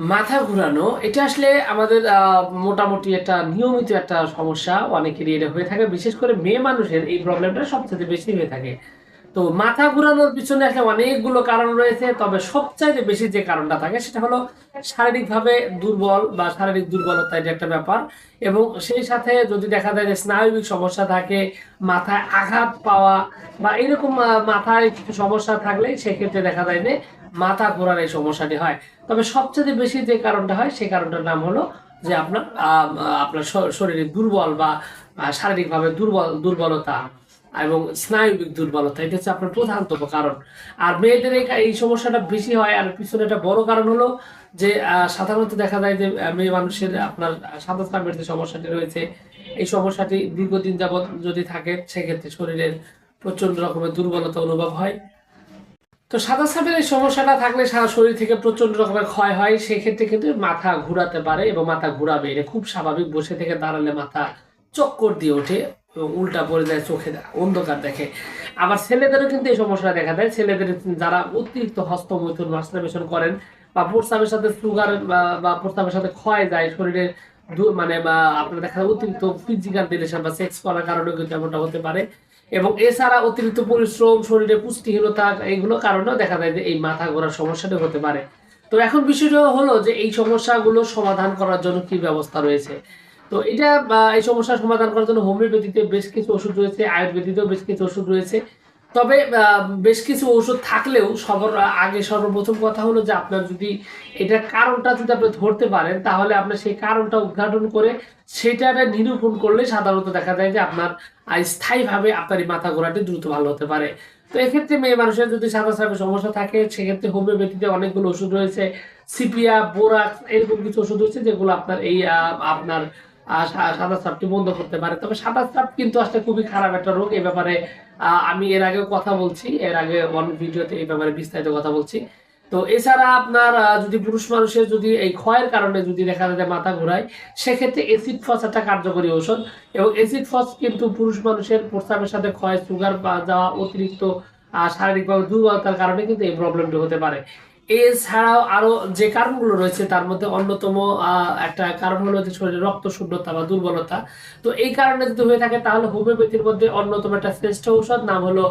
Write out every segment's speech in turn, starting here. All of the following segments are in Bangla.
মাথা ঘুরানো, এটা আসলে আমাদের মোটামুটি একটা নিয়মিত একটা সমস্যা অনেকেরই এটা হয়ে থাকে। বিশেষ করে মেয়ে মানুষের এই প্রবলেমটা সবচেয়ে বেশি হয়ে থাকে। তো মাথা ঘোরানোর পিছনে আসলে অনেকগুলো কারণ রয়েছে, তবে সবচাইতে বেশি যে কারণটা থাকে সেটা হলো শারীরিকভাবে দুর্বল বা শারীরিক দুর্বলতা এটা একটা ব্যাপার। এবং সেই সাথে যদি দেখা যায় যে স্নায়বিক সমস্যা থাকে, মাথায় আঘাত পাওয়া বা এরকম মাথায় কিছু সমস্যা থাকলে সেক্ষেত্রে দেখা যায় যে মাথা ঘোরার এই সমস্যাটি হয়। তবে সবচেয়ে বেশি যে কারণটা হয় সেই কারণটার নাম হলো যে আপনার আপনার শরীরে দুর্বল বা শারীরিকভাবে দুর্বল, দুর্বলতা। এবং স্নায়ুবিক দুর্বলতা, এটা হচ্ছে আপনার প্রধানতম কারণ। আর মেয়েদের এই সমস্যাটা বেশি হয়, আর পিছনে একটা বড় কারণ হলো যে সাধারণত দেখা যায় যে মেয়ে মানুষের আপনার সাদা স্রাবের যে সমস্যাটি রয়েছে, এই সমস্যাটি দীর্ঘদিন যাবৎ যদি থাকে, সেক্ষেত্রে শরীরের প্রচণ্ড রকমের দুর্বলতা অনুভব হয়। তো সাদা সাপের এই সমস্যাটা থাকলে সারা শরীর থেকে প্রচণ্ড রকমের ক্ষয় হয়, সেক্ষেত্রে কিন্তু মাথা ঘুরাতে পারে এবং মাথা ঘুরাবে। এটা খুব স্বাভাবিক, বসে থেকে দাঁড়ালে মাথা চক্কর দিয়ে ওঠে। উল্টা পড়ে যায় চোখে অন্ধকার দেখে। আবার ছেলেদেরও কিন্তু এই সমস্যাটা দেখা দেয়। ছেলেদের যারা অতিরিক্ত হস্তমৈথুন মাস্টারবেশন করেন বা প্রস্তাবের সাথে সুগার বা প্রস্তাবের সাথে ক্ষয় যায় শরীরের দু- মানে বা আপনার দেখা যায় অতিরিক্ত ফিজিক্যাল রিলেশন বা সেক্স করার কারণেও কিন্তু এমনটা হতে পারে। এবং এছাড়া অতিরিক্ত পরিশ্রম, শরীরে পুষ্টিহীনতা এইগুলো কারণেও দেখা যায় যে এই মাথা ঘোরার সমস্যাটা হতে পারে। তো এখন বিষয়টা হলো যে এই সমস্যাগুলো সমাধান করার জন্য কি ব্যবস্থা রয়েছে? তো এটা এই সমস্যার সমাধান করার জন্য হোমিওপ্যাথিতে বেশ কিছু ওষুধ রয়েছে, আয়ুর্বেদিতেও বেশ কিছু ওষুধ রয়েছে। তবে বেশ কিছু ওষুধ থাকলেও সবার আগে সর্বপ্রথম কথা হলো যে আপনার যদি এটার কারণটা যদি আপনি ধরতে পারেন, তাহলে আপনার সেই কারণটা উদ্ঘাটন করে সেটা নিরূপণ করলে সাধারণত দেখা যায় যে আপনার স্থায়ীভাবে আপনার এই মাথা ঘোরাটি দ্রুত ভালো হতে পারে। তো এক্ষেত্রে মেয়ে মানুষের যদি সাদা সাপের সমস্যা থাকে, সেক্ষেত্রে হোমিওপ্যাথিতে অনেকগুলো ওষুধ রয়েছে, সিপিয়া, বোরাক্স, এরকম কিছু ওষুধ রয়েছে যেগুলো আপনার এই আপনার সাদা সাপটি বন্ধ করতে পারে। তবে সাদা সাপ কিন্তু আসলে খুবই খারাপ একটা রোগ। এই ব্যাপারে আমি এর আগেও কথা বলছি। এর আগে অন ভিডিওতে এই ব্যাপারে বিস্তারিত কথা বলছি। তো এছাড়া আপনার যদি পুরুষ মানুষের যদি এই ক্ষয়ের কারণে যদি দেখা যায় মাথা ঘোরায়, সেক্ষেত্রে এসিড ফস একটা কার্যকরী ঔষধ এবং এসিড ফস কিন্তু পুরুষ মানুষের প্রস্রাবের সাথে ক্ষয় সুগার বা যাওয়া অতিরিক্ত শারীরিকভাবে দুর্বলতার কারণে কিন্তু এই প্রবলেমটি হতে পারে। এছাড়াও আরও যে কারণগুলো রয়েছে, তার মধ্যে অন্যতম একটা কারণ হলো যে শরীরে রক্ত শূন্যতা বা দুর্বলতা। তো এই কারণে যদি হয়ে থাকে, তাহলে হোমিওপ্যাথির মধ্যে অন্যতম একটা শ্রেষ্ঠ ঔষধ, নাম হলো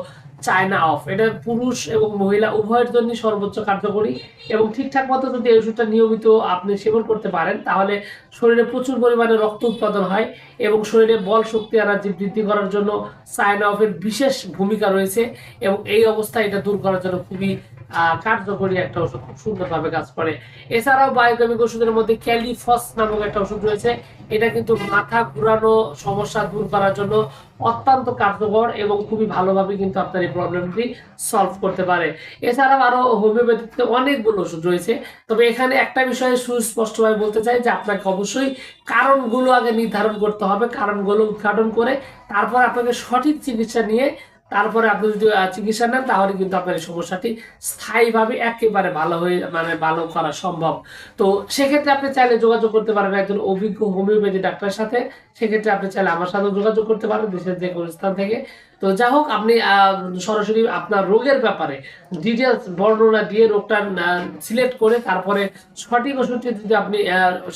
চায়না অফ। এটা পুরুষ এবং মহিলা উভয়ের জন্য সর্বোচ্চ কার্যকরী এবং ঠিকঠাক মতো যদি এই ওষুধটা নিয়মিত আপনি সেবন করতে পারেন, তাহলে শরীরে প্রচুর পরিমাণে রক্ত উৎপাদন হয় এবং শরীরে বল শক্তি, এনার্জি বৃদ্ধি করার জন্য চায়না অফের বিশেষ ভূমিকা রয়েছে এবং এই অবস্থা এটা দূর করার জন্য খুবই কার্যকরী একটা ওষুধ খুব সুন্দরভাবে কাজ করে। এছাড়াও বায়োকেমিক ওষুধের মধ্যে ক্যালিফস নামক একটা ওষুধ রয়েছে। এটা কিন্তু মাথা ঘুরানো সমস্যা দূর করার জন্য অত্যন্ত কার্যকর এবং খুবই ভালোভাবে কিন্তু আপনার এই প্রবলেমটি সলভ করতে পারে। এছাড়াও আরও হোমিওপ্যাথিতে অনেকগুলো ওষুধ রয়েছে। তবে এখানে একটা বিষয়ে সুস্পষ্টভাবে বলতে চাই যে আপনাকে অবশ্যই কারণগুলো আগে নির্ধারণ করতে হবে, কারণগুলো উদ্ঘাটন করে তারপর আপনাকে সঠিক চিকিৎসা নিয়ে তারপরে আপনি যদি চিকিৎসা নেন, তাহলে কিন্তু আপনার এই সমস্যাটি স্থায়ীভাবে একেবারে ভালো হয়ে মানে ভালো করা সম্ভব। তো সেক্ষেত্রে আপনি চাইলে যোগাযোগ করতে পারেন একজন অভিজ্ঞ হোমিওপ্যাথি ডাক্তারের সাথে। সেক্ষেত্রে আপনি চাইলে আমার সাথে যোগাযোগ করতে পারেন, দেশের যে কোনো স্থান থেকে। তো যা হোক, আপনি সরাসরি আপনার রোগের ব্যাপারে ডিটেলস বর্ণনা দিয়ে রোগটা সিলেক্ট করে তারপরে সঠিক ওষুধটি যদি আপনি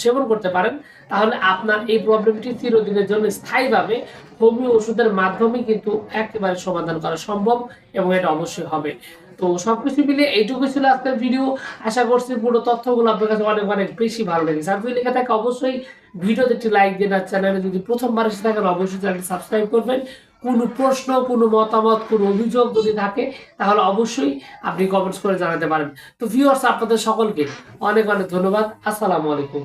সেবন করতে পারেন, তাহলে আপনার এই প্রবলেমটি চিরদিনের জন্য স্থায়ীভাবে হোমিও ওষুধের মাধ্যমে কিন্তু একেবারে সমাধান করা সম্ভব এবং এটা অবশ্যই হবে। তো সবকিছু মিলে এইটুকু ছিল আজকের ভিডিও। আশা করছি পুরো তথ্যগুলো আপনার কাছে অনেক অনেক বেশি ভালো লেগেছে। আর যদি লেগে থাকে অবশ্যই ভিডিওতে একটি লাইক দিন আর চ্যানেলে যদি প্রথমবার এসে থাকেন অবশ্যই চ্যানেলটি সাবস্ক্রাইব করবেন। কোনো প্রশ্ন, কোনো মতামত, কোনো অভিযোগ যদি থাকে, তাহলে অবশ্যই আপনি কমেন্টস করে জানাতে পারেন। তো ভিউয়ার্স আপনাদের সকলকে অনেক অনেক ধন্যবাদ। আসসালামু আলাইকুম।